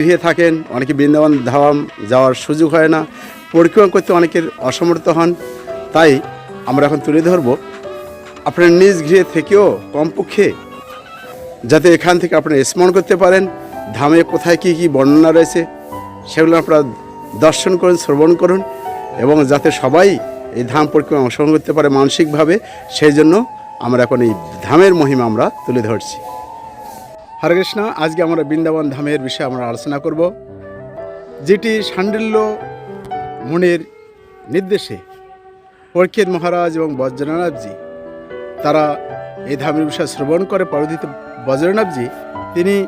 গৃহে থাকেন, অনেকে বৃন্দাবন ধাম যাওয়ার সুযোগ হয় না, পরিক্রমা করতে অনেকের অসমর্থ হন। তাই আমরা এখন তুলে ধরব আপনার নিজ গৃহে থেকেও কমপক্ষে যাতে এখান থেকে আপনারা স্মরণ করতে পারেন, ধামে কোথায় কী কী বর্ণনা রয়েছে, সেগুলো আপনারা দর্শন করুন, শ্রবণ করুন এবং যাতে সবাই এই ধাম পরিক্রমা অংশগ্রহণ করতে পারে মানসিকভাবে, সেই জন্য আমরা এখন এই ধামের মহিমা আমরা তুলে ধরছি। হরে কৃষ্ণ, আজকে আমরা বৃন্দাবন ধামের বিষয়ে আমরা আলোচনা করব। যেটি সান্ডিল্য মুনির নির্দেশে পরীক্ষিত মহারাজ এবং বজ্রনাথজি, তারা এই ধামের বিষয়ে শ্রবণ করে, পরবর্তীতে বজ্রনাথজি, তিনি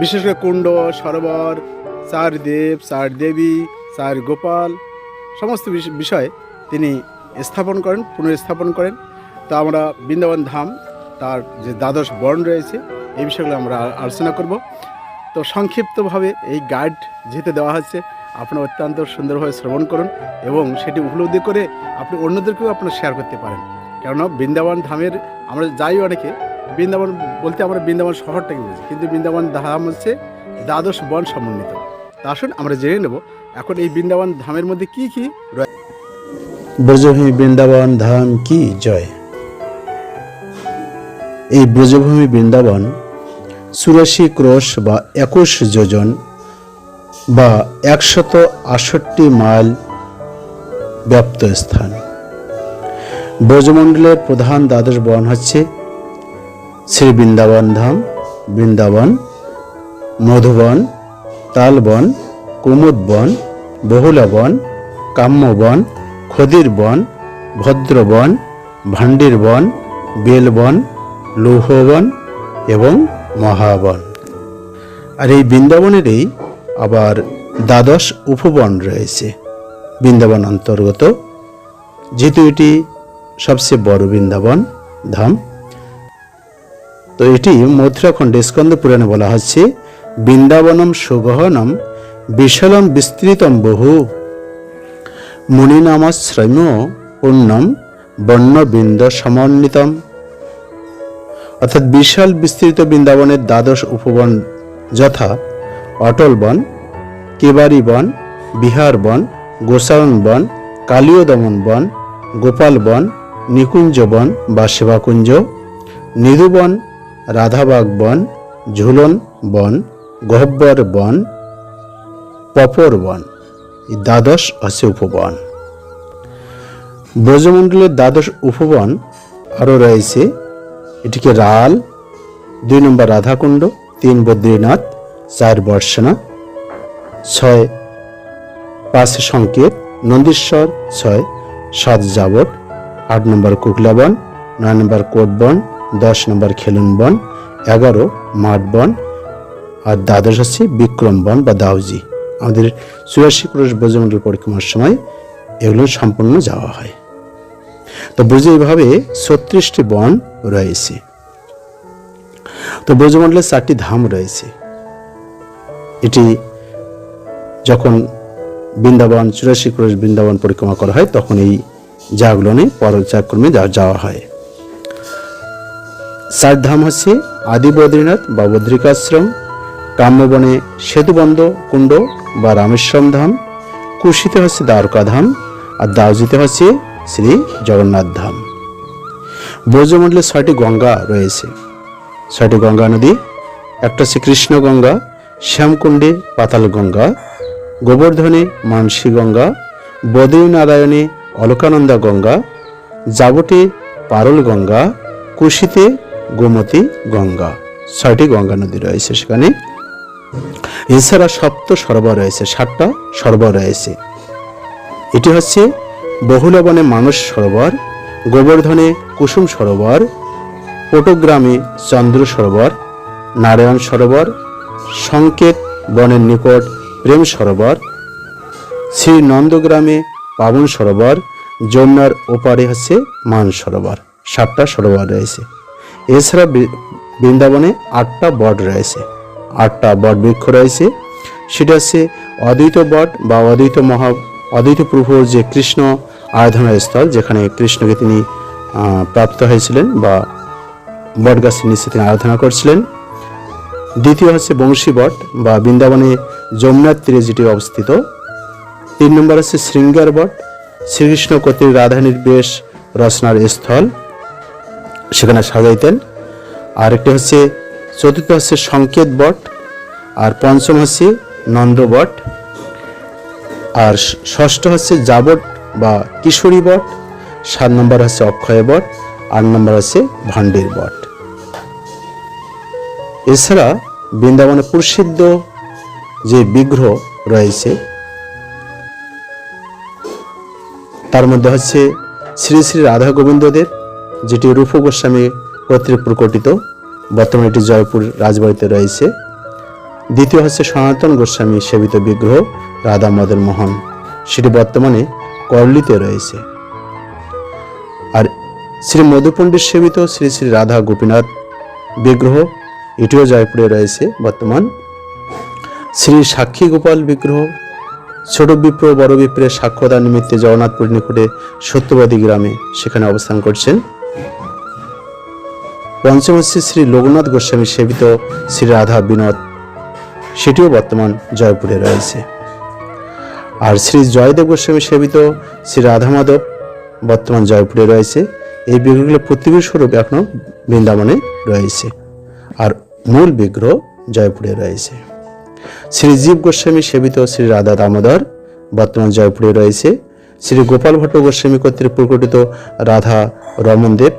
বিশেষ করে কুণ্ড, সরোবর চার দেব চার দেবী চার গোপাল সমস্ত বিষ- বিষয় তিনি স্থাপন করেন, পুনর্স্থাপন করেন। তা আমরা বৃন্দাবন ধাম তার যে দ্বাদশ বর্ণ রয়েছে, এই বিষয়গুলো আমরা আলোচনা করব। তো সংক্ষিপ্তভাবে এই গাইড যেতে দেওয়া হচ্ছে আপনারা অত্যন্ত সুন্দরভাবে শ্রবণ করুন এবং সেটি উপলব্ধি করে আপনি অন্যদেরকেও আপনার শেয়ার করতে পারেন। কেননা বৃন্দাবন ধামের, আমরা যাই অনেকে, বৃন্দাবন বলতে আমরা বৃন্দাবন শহরটাকে বুঝি, কিন্তু বৃন্দাবন ধাম হচ্ছে দ্বাদশ বন সমন্বিত। তা আসুন আমরা জেনে নেব, এখন এই বৃন্দাবন ধামের মধ্যে কি কি রয়েছে বৃন্দাবন ধাম কি? জয়। এই ব্রজভূমি বৃন্দাবন চুরাশি ক্রোশ বা একুশ যোজন বা একশত আষট্টি মাইল ব্যাপ্ত স্থান। ব্রজমণ্ডলের প্রধান দ্বাদশ বন হচ্ছে শ্রী বৃন্দাবন ধাম, বৃন্দাবন, মধুবন, তালবন কুমুদ বন বহুলা বন কাম্যবন খদির বন ভদ্রবন ভান্ডির বন বেলবন লৌহবন এবং মহাবন। আর এই বৃন্দাবনেরই আবার দ্বাদশ উপবন রয়েছে। বৃন্দাবন অন্তর্গত। যেহেতু এটি সবচেয়ে বড় বৃন্দাবন ধাম, তো এটি মথুরাখণ্ডে স্কন্দ পুরাণে বলা হচ্ছে, বৃন্দাবনম সুগহনম বিশালম বিস্তৃতম বহু। মুনিনামাশ্রম পূর্ণম বর্ণবৃন্দ সমন্বিতম। অর্থাৎ বিশাল বিস্তৃত বৃন্দাবনের দ্বাদশ উপবন যথা অটল বন কেবারি বন, বিহার বন গোসারণ বন কালীয় দমন বন, গোপাল বন, নিকুঞ্জ বন বা সেবাকুঞ্জ নিধুবন রাধাবাগ বন, ঝুলন বন, গহ্বর বন, পপর বন দ্বাদশ হচ্ছে উপবন। ব্রজমণ্ডলের দ্বাদশ উপবন আরও রয়েছে। এটিকে রাল, দুই নম্বর রাধাকুণ্ড, তিন বদ্রীনাথ, চার বর্ষনা ছয় পাঁচ সংকেত, নন্দীশ্বর, ছয় সাত জাবট আট নম্বর কুকলাবন, নয় নম্বর কোটবন, দশ নম্বর খেলুন বন এগারো মাঠ বন আর দ্বাদশ হচ্ছে বিক্রম বন বা দাউজি। আমাদের চুরাশি ক্রোশ ব্রজমণ্ডল পরিক্রমার সময় এগুলো সম্পূর্ণ যাওয়া হয়। তো এইভাবে ছত্রিশটি বন রয়েছে। তো ব্রজমণ্ডলের চারটি ধাম রয়েছে। এটি যখন বৃন্দাবন চুরাশি ক্রোশ বৃন্দাবন পরিক্রমা করা হয়, তখন এই নিয়ে পরচাক্রমে যাওয়া হয়। চার ধাম হচ্ছে আদি বদ্রীনাথ বা বদ্রিকাশ্রম, কাম্যবনে সেতুবন্ধ কুণ্ড বা রামেশ্বরম ধাম, কুশিতে হচ্ছে দ্বারকা ধাম, আর দাউজিতে হচ্ছে শ্রী জগন্নাথ ধাম। ব্রজমণ্ডলে ছয়টি গঙ্গা রয়েছে। ছয়টি গঙ্গা নদী, একটা হচ্ছে কৃষ্ণ গঙ্গা শ্যামকুণ্ডে পাতাল গঙ্গা, গোবর্ধনে মানসী গঙ্গা, বদ্রীনারায়ণে অলকানন্দা গঙ্গা জাবটে পারল গঙ্গা, কুশিতে গোমতী গঙ্গা। ছয়টি গঙ্গা নদী রয়েছে সেখানে। এছাড়া সপ্ত সরোবর রয়েছে, সাতটা সরোবর রয়েছে। এটি হচ্ছে বহুলবনে মানস সরোবর, গোবর্ধনে কুসুম সরোবর, পটগ্রামে চন্দ্র সরোবর, নারায়ণ সরোবর, সংকেত বনের নিকট প্রেম সরোবর শ্রী নন্দগ্রামে পাবন সরোবর, যমুনার ওপারে হচ্ছে মান সরোবর। সাতটা সরোবর রয়েছে। এছাড়া বৃন্দাবনে আটটা বট রয়েছে। আটটা বট বৃক্ষ রয়েছে। সেটা হচ্ছে অদ্বৈত বট বা অদ্বৈত মহা অদ্বৈত প্রভুর যে কৃষ্ণ আরাধনার স্থল, যেখানে কৃষ্ণকে তিনি প্রাপ্ত হয়েছিলেন বা বটগাছের নিচে তিনি আরাধনা করছিলেন। দ্বিতীয় হচ্ছে বংশী বট বা বৃন্দাবনে যমুনার তীরে যেটি অবস্থিত। তিন নম্বর হচ্ছে শৃঙ্গার বট। শ্রীকৃষ্ণ কর্তৃক রাধানীর বেশ রচনার স্থল সেখানে সাজাইতেন। আরেকটি হচ্ছে চতুর্থ হচ্ছে সংকেত বট। আর পঞ্চম হচ্ছে নন্দ বট। আর ষষ্ঠ হচ্ছে জাবট বা কিশোরী বট, সাত নম্বর হচ্ছে অক্ষয় বট, আট নম্বর হচ্ছে ভান্ডের বট। এছাড়া বৃন্দাবনে প্রসিদ্ধ যে বিগ্রহ রয়েছে, তার মধ্যে হচ্ছে শ্রী শ্রী রাধা গোবিন্দদের, যেটি রূপ গোস্বামী কর্তৃক প্রকটিত, বর্তমানে এটি জয়পুর রাজবাড়িতে রয়েছে। দ্বিতীয় হচ্ছে সনাতন গোস্বামী সেবিত বিগ্রহ রাধা মদন মোহন। সেটি বর্তমানে করলিতে রয়েছে। আর শ্রী মধুপণ্ডিত সেবিত শ্রী শ্রী রাধা গোপীনাথ বিগ্রহ, এটিও জয়পুরে রয়েছে বর্তমান। শ্রী সাক্ষী গোপাল বিগ্রহ, ছোট বিপ্র, বড় বিপ্রের সাক্ষ্যদান নিমিত্তে জগন্নাথপুর নিকটে সত্যবাদী গ্রামে সেখানে অবস্থান করছেন। পঞ্চম হচ্ছে শ্রী লোকনাথ গোস্বামী সেবিত শ্রী রাধা বিনোদ সেটিও বর্তমান জয়পুরে রয়েছে। আর শ্রী জয়দেব গোস্বামী সেবিত শ্রী রাধা মাধব বর্তমান জয়পুরে রয়েছে। এই বিগ্রহগুলো প্রতিবী স্বরূপ এখনও বৃন্দাবনে রয়েছে। আর মূল বিগ্রহ জয়পুরে রয়েছে। শ্রী জীব গোস্বামী সেবিত শ্রী রাধা দামোদর বর্তমান জয়পুরে রয়েছে। শ্রী গোপাল ভট্ট গোস্বামী কর্তৃক প্রকটিত রাধা রমন দেব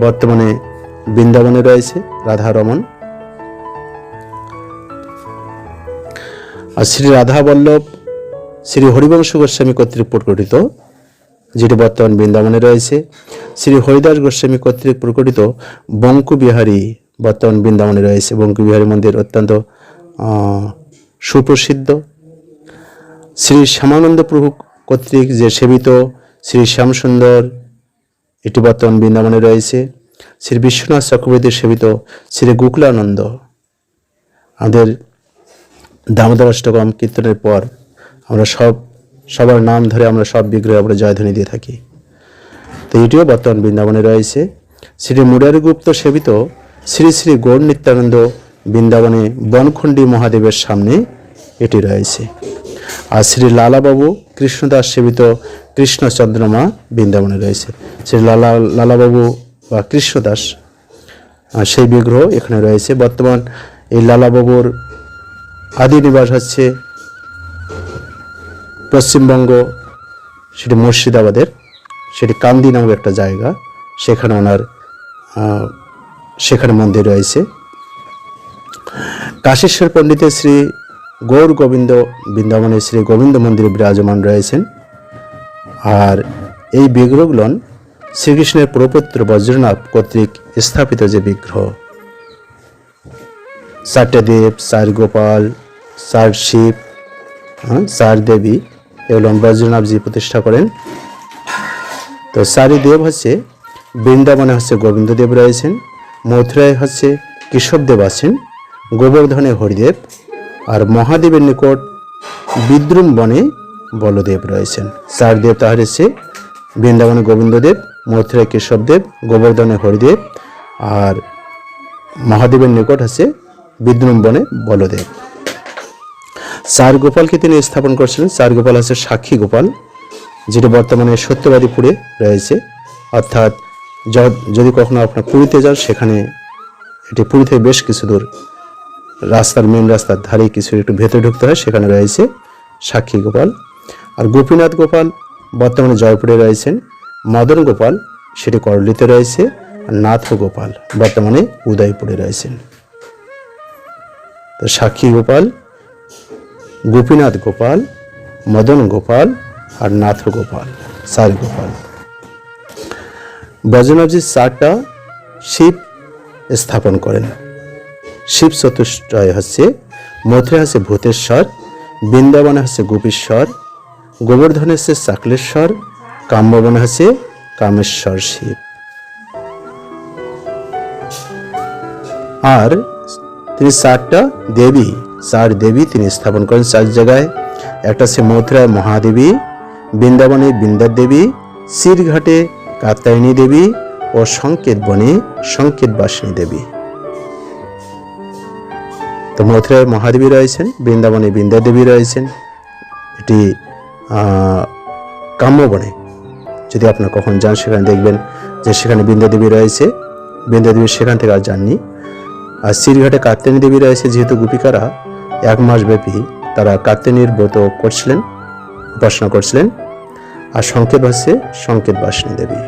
বর্তমানে বৃন্দাবনে রয়েছে। রাধা রমন আর শ্রী রাধা বল্লভ শ্রী হরিবংশ গোস্বামী কর্তৃক প্রকটিত, যেটি বর্তমান বৃন্দাবনে রয়েছে, শ্রী হরিদাস গোস্বামী কর্তৃক প্রকটিত বঙ্কু বিহারী বর্তমান বৃন্দাবনে রয়েছে। বঙ্কু বিহারী মন্দির অত্যন্ত সুপ্রসিদ্ধ। শ্রী শ্যামানন্দ প্রভু কর্তৃক যে সেবিত শ্রী শ্যামসুন্দর, এটি বর্তমান বৃন্দাবনে রয়েছে। শ্রী বিশ্বনাথ চক্রবর্তীর সেবিত শ্রী গোকুলানন্দ। আমাদের দামোদর অষ্টকম কীর্তনের পর আমরা সব, সবার নাম ধরে আমরা সব বিগ্রহে আমরা জয়ধ্বনি দিয়ে থাকি। তো এটিও বর্তমান বৃন্দাবনে রয়েছে। শ্রী মুরারিগুপ্ত সেবিত শ্রী শ্রী গৌর নিত্যানন্দ বৃন্দাবনে বনখণ্ডী মহাদেবের সামনে এটি রয়েছে। আর শ্রী লালাবাবু কৃষ্ণদাস সেবিত কৃষ্ণচন্দ্রমা বৃন্দাবনে রয়েছে। শ্রী লালা, লালাবাবু বা কৃষ্ণদাস সেই বিগ্রহ এখানে রয়েছে। বর্তমান এই লালাবাবুর আদি নিবাস হচ্ছে পশ্চিমবঙ্গ, সেটি মুর্শিদাবাদের, সেটি কান্দি নামক একটা জায়গা। সেখানে ওনার সেখানে মন্দির রয়েছে। কাশেশ্বর পণ্ডিতের শ্রী গৌর গোবিন্দ বৃন্দাবনে শ্রী গোবিন্দ মন্দিরে বিরাজমান রয়েছেন। আর এই বিগ্রহগুলো শ্রীকৃষ্ণের প্রপত্র বজ্রনাথ কর্তৃক স্থাপিত যে বিগ্রহ চারটে দেব চার গোপাল চার শিব হ্যাঁ, চার দেবী এগুলো বজ্রনাথজি প্রতিষ্ঠা করেন। তো চারি দেব হচ্ছে বৃন্দাবনে হচ্ছে গোবিন্দদেব রয়েছেন মথুরায় হচ্ছে কেশবদেব আছেন গোবর্ধনে হরিদেব আর মহাদেবের নিকট বিদ্রুম বনে বলদেব রয়েছেন। চার দেব তাহার হচ্ছে বৃন্দাবনে গোবিন্দদেব মথুরায় কেশবদেব গোবর্ধনে হরিদেব আর মহাদেবের নিকট আছে বিদ্রুম বনে বলদেব। চার গোপালকে তিনি স্থাপন করছিলেন। চার গোপাল আছে সাক্ষী গোপাল যেটি বর্তমানে সত্যবাদীপুরে রয়েছে। অর্থাৎ যদি কখনো আপনার পুরীতে যান, সেখানে এটি পুরী থেকে বেশ কিছু দূর, রাস্তার মেন রাস্তার ধারে কিছু একটু ভেতরে ঢুকতে হয়, সেখানে রয়েছে সাক্ষী গোপাল। আর গোপীনাথ গোপাল বর্তমানে জয়পুরে রয়েছেন। মদন গোপাল, সেটি করলিতে রয়েছে। আর নাথ গোপাল বর্তমানে উদয়পুরে রয়েছেন। তো সাক্ষী গোপাল, গোপীনাথ গোপাল, মদন গোপাল আর নাথ গোপাল চার গোপাল। বজনাবজি চারটা শিব স্থাপন করেন। শিব চতুষ্টয় হচ্ছে মথুরা হচ্ছে ভূতেশ্বর, বৃন্দাবনে হচ্ছে গোপীশ্বর, গোবর্ধনে হচ্ছে চাকলেশ্বর, কাম্যবনে হচ্ছে কামেশ্বর শিব। আর তিনি চারটা দেবী, চার দেবী তিনি স্থাপন করেন চার জায়গায়। একটা সে মথুরায় মহাদেবী, বৃন্দাবনে বৃন্দার দেবী শিরঘাটে কাত্যায়নী দেবী ও সংকেত বনে সংকেত বাসিনী দেবী। তো মথুরায় মহাদেবী রয়েছেন, বৃন্দাবনে বৃন্দা দেবী রয়েছেন। এটি কাম্যবনে। যদি আপনার কখন যান, সেখানে দেখবেন যে সেখানে বৃন্দা দেবী রয়েছে। বৃন্দা দেবী সেখান থেকে আর যাননি। আর শ্রীঘাটে কাত্যানী দেবী রয়েছে যেহেতু গোপিকারা, এক মাস ব্যাপী তারা কাত্যানীর ব্রত করছিলেন, উপাসনা করছিলেন, আর সংকেত হচ্ছে সংকেত বাসিনী দেবী।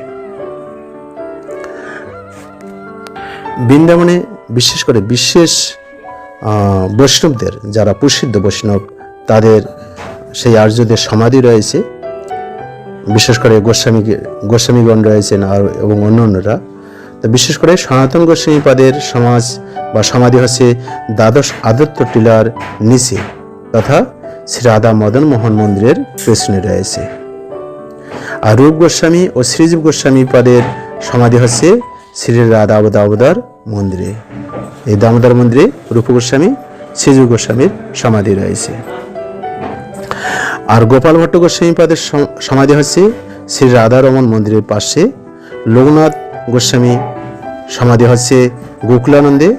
বৃন্দাবনে বিশেষ করে বিশেষ বৈষ্ণবদের যারা প্রসিদ্ধ বৈষ্ণব, তাদের সেই আর্যদের সমাধি রয়েছে। বিশেষ করে গোস্বামী, গোস্বামীগণ রয়েছেন আর, এবং অন্য অন্যরা তো বিশেষ করে সনাতন গোস্বামীপাদের সমাজ বা সমাধি হচ্ছে দ্বাদশ আদত্ত টিলার নিচে তথা শ্রী রাধা মদন মোহন মন্দিরের পেছনে রয়েছে। আর রূপ গোস্বামী ও শ্রীজীব গোস্বামী পাদের সমাধি হচ্ছে শ্রী রাধা দামোদর মন্দিরে। এই দামোদর মন্দিরে রূপ গোস্বামী, শ্রীজীব গোস্বামীর সমাধি রয়েছে। আর গোপাল ভট্ট গোস্বামী পাদের সমাধি হচ্ছে শ্রী রাধারমন মন্দিরের পাশে লোকনাথ গোস্বামী সমাধি হচ্ছে গোকুলানন্দে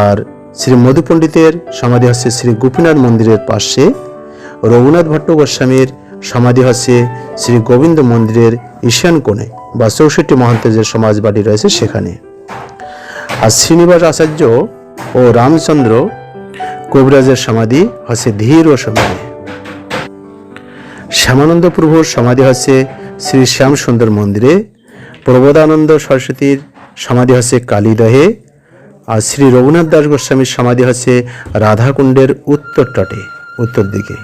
আর শ্রী মধু পণ্ডিতের সমাধি হচ্ছে শ্রী গোপীনাথ মন্দিরের পাশে। রঘুনাথ ভট্ট গোস্বামীর সমাধি হচ্ছে শ্রী গোবিন্দ মন্দিরের ঈশান কোণে বা চৌষট্টি মহান্তের সমাজ বাড়ি রয়েছে সেখানে। আর শ্রীনিবাস আচার্য ও রামচন্দ্র কবিরাজের সমাধি হচ্ছে ধীর ও সমাধি শ্যামানন্দ প্রভুর সমাধি হচ্ছে শ্রী শ্যাম সুন্দর মন্দিরে। প্রবোধানন্দ সরস্বতীর সমাধি হচ্ছে কালীদহে, আর শ্রী রঘুনাথ দাস গোস্বামীর সমাধি হচ্ছে রাধাকুণ্ডের উত্তর তটে, উত্তর দিকে।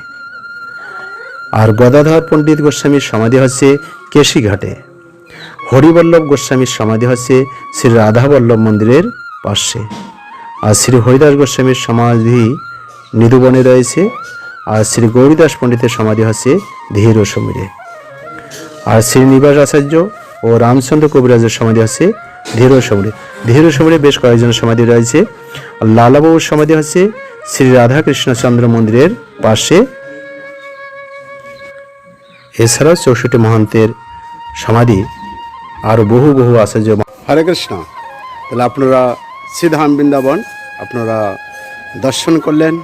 আর গদাধর পণ্ডিত গোস্বামীর সমাধি হচ্ছে কেশিঘাটে। হরিবল্লভ গোস্বামীর সমাধি হচ্ছে শ্রী রাধাবল্লভ মন্দিরের পাশে। আর শ্রী হরিদাস গোস্বামীর সমাধি নিধুবনে রয়েছে, আর শ্রী গৌরীদাস পণ্ডিতের সমাধি হচ্ছে ধীর সমীরে আর শ্রীনিবাস আচার্য ও রামচন্দ্র কবিরাজের সমাধি আছে ধীর সমীরে ধীর সমীরে বেশ কয়েকজনের সমাধি রয়েছে। লালাবাবুর সমাধি হচ্ছে শ্রী রাধাকৃষ্ণচন্দ্র মন্দিরের পাশে। এছাড়াও চৌষট্টি মহান্তের সমাধি। আরও বহু বহু আচার্য হরে কৃষ্ণ। তাহলে আপনারা শ্রীধাম বৃন্দাবন আপনারা দর্শন করলেন,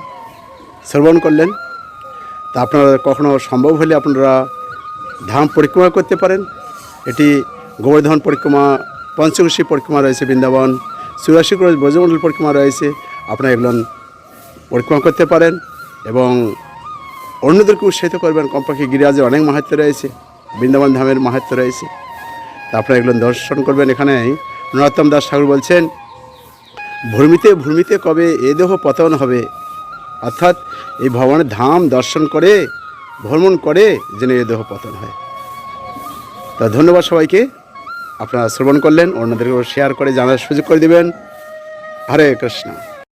শ্রবণ করলেন। তা আপনারা কখনো সম্ভব হলে আপনারা ধাম পরিক্রমা করতে পারেন। এটি গোবর্ধন পরিক্রমা, পঞ্চকোশী পরিক্রমা রয়েছে বৃন্দাবন চুরাশি ক্রোশ ব্রজমণ্ডল পরিক্রমা রয়েছে। আপনারা এগুলো পরিক্রমা করতে পারেন এবং অন্যদেরকে উৎসাহিত করবেন। কমপক্ষে গিরিরাজের অনেক মাহাত্ম রয়েছে, বৃন্দাবন ধামের মাহাত্ম রয়েছে। তা আপনারা এগুলো দর্শন করবেন এখানে নরোত্তম দাস ঠাকুর বলছেন, ভূমিতে ভূমিতে কবে এ দেহ পতন হবে? অর্থাৎ এই ভগবানের ধাম দর্শন করে, ভ্রমণ করে যেন এ দেহ পতন হয়। তা ধন্যবাদ সবাইকে। আপনারা শ্রবণ করলেন, অন্যদেরকেও শেয়ার করে জানার সুযোগ করে দেবেন। হরে কৃষ্ণ।